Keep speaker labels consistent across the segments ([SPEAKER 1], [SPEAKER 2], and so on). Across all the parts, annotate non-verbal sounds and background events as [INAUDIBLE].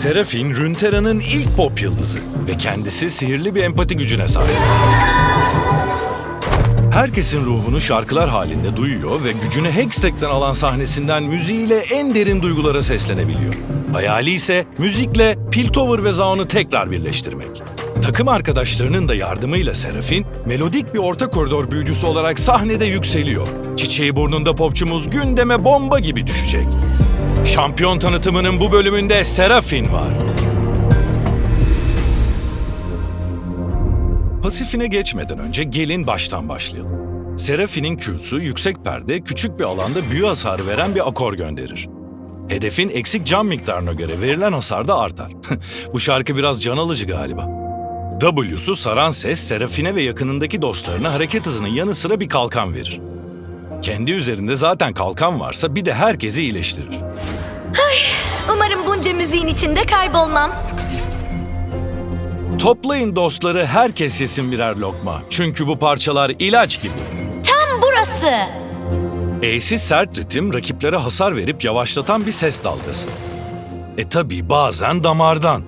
[SPEAKER 1] Serafin, Runeterra'nın ilk pop yıldızı ve kendisi sihirli bir empati gücüne sahip. Herkesin ruhunu şarkılar halinde duyuyor ve gücünü Hextech'ten alan sahnesinden müziğiyle en derin duygulara seslenebiliyor. Hayali ise müzikle Piltover ve Zaun'u tekrar birleştirmek. Takım arkadaşlarının da yardımıyla Serafin, melodik bir orta koridor büyücüsü olarak sahnede yükseliyor. Çiçeği burnunda popçumuz gündeme bomba gibi düşecek. Şampiyon tanıtımının bu bölümünde Serafin var. Pasifine geçmeden önce gelin baştan başlayalım. Serafin'in Q'su yüksek perde küçük bir alanda büyü hasarı veren bir akor gönderir. Hedefin eksik can miktarına göre verilen hasar da artar. [LAUGHS] Bu şarkı biraz can alıcı galiba. W'su saran ses Serafine ve yakınındaki dostlarına hareket hızının yanı sıra bir kalkan verir. Kendi üzerinde zaten kalkan varsa bir de herkesi iyileştirir.
[SPEAKER 2] Umarım bunca müziğin içinde kaybolmam.
[SPEAKER 1] Toplayın dostları herkes yesin birer lokma. Çünkü bu parçalar ilaç gibi.
[SPEAKER 2] Tam burası.
[SPEAKER 1] E'si sert ritim rakiplere hasar verip yavaşlatan bir ses dalgası. E tabi bazen damardan.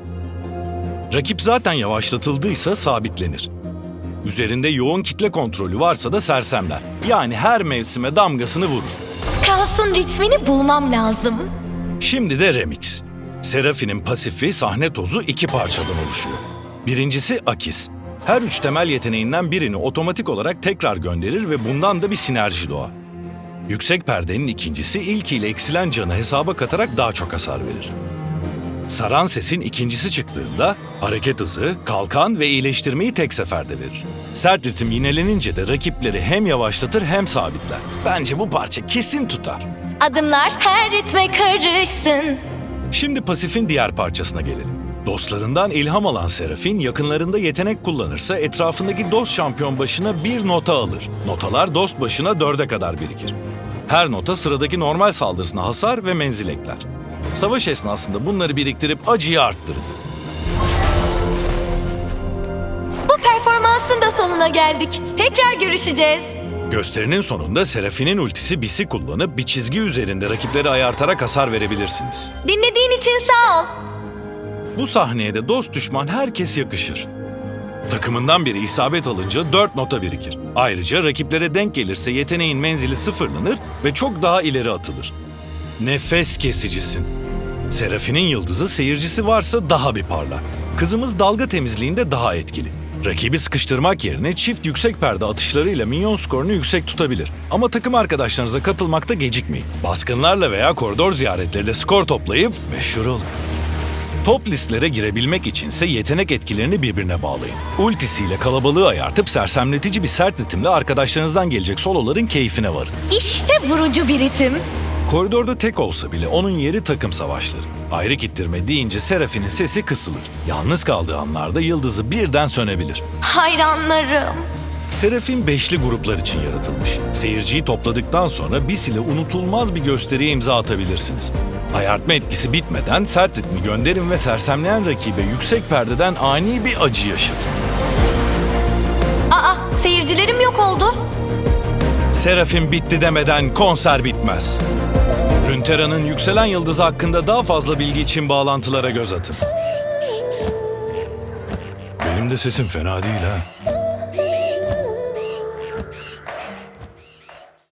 [SPEAKER 1] Rakip zaten yavaşlatıldıysa sabitlenir. Üzerinde yoğun kitle kontrolü varsa da sersemler. Yani her mevsime damgasını vurur.
[SPEAKER 2] Kaosun ritmini bulmam lazım.
[SPEAKER 1] Şimdi de remix. Serafin'in pasifi sahne tozu iki parçadan oluşuyor. Birincisi Akis. Her üç temel yeteneğinden birini otomatik olarak tekrar gönderir ve bundan da bir sinerji doğar. Yüksek perdenin ikincisi ilkiyle eksilen canı hesaba katarak daha çok hasar verir. Saran sesin ikincisi çıktığında hareket hızı, kalkan ve iyileştirmeyi tek seferde verir. Sert ritim yinelenince de rakipleri hem yavaşlatır hem sabitler. Bence bu parça kesin tutar.
[SPEAKER 2] Adımlar her ritme karışsın.
[SPEAKER 1] Şimdi pasifin diğer parçasına gelelim. Dostlarından ilham alan Serafin yakınlarında yetenek kullanırsa etrafındaki dost şampiyon başına bir nota alır. Notalar dost başına dörde kadar birikir. Her nota sıradaki normal saldırısına hasar ve menzil ekler. Savaş esnasında bunları biriktirip acıyı arttırın.
[SPEAKER 2] Bu performansın da sonuna geldik. Tekrar görüşeceğiz.
[SPEAKER 1] Gösterinin sonunda Serafin'in ultisi Bis'i kullanıp bir çizgi üzerinde rakipleri ayartarak hasar verebilirsiniz.
[SPEAKER 2] Dinlediğin için sağ ol.
[SPEAKER 1] Bu sahneye de dost düşman herkes yakışır. Takımından biri isabet alınca 4 nota birikir. Ayrıca rakiplere denk gelirse yeteneğin menzili sıfırlanır ve çok daha ileri atılır. Nefes kesicisin. Serafin'in yıldızı seyircisi varsa daha bir parlar. Kızımız dalga temizliğinde daha etkili. Rakibi sıkıştırmak yerine çift yüksek perde atışlarıyla minyon skorunu yüksek tutabilir. Ama takım arkadaşlarınıza katılmakta gecikmeyin. Baskınlarla veya koridor ziyaretleriyle skor toplayıp meşhur olun. Top listlere girebilmek içinse yetenek etkilerini birbirine bağlayın. Ultisiyle kalabalığı ayartıp sersemletici bir sert ritimle arkadaşlarınızdan gelecek soloların keyfine varın.
[SPEAKER 2] İşte vurucu bir ritim.
[SPEAKER 1] Koridorda tek olsa bile onun yeri takım savaşları. Ayrı kittirme deyince Serafin'in sesi kısılır. Yalnız kaldığı anlarda yıldızı birden sönebilir.
[SPEAKER 2] Hayranlarım.
[SPEAKER 1] Serafin beşli gruplar için yaratılmış. Seyirciyi topladıktan sonra bis ile unutulmaz bir gösteriye imza atabilirsiniz. Ayartma etkisi bitmeden sert ritmi gönderin ve sersemleyen rakibe yüksek perdeden ani bir acı yaşatın.
[SPEAKER 2] Aa, seyircilerim yok oldu.
[SPEAKER 1] Serafin bitti demeden konser bitmez. Runeterra'nın yükselen yıldızı hakkında daha fazla bilgi için bağlantılara göz atın. Benim de sesim fena değil ha.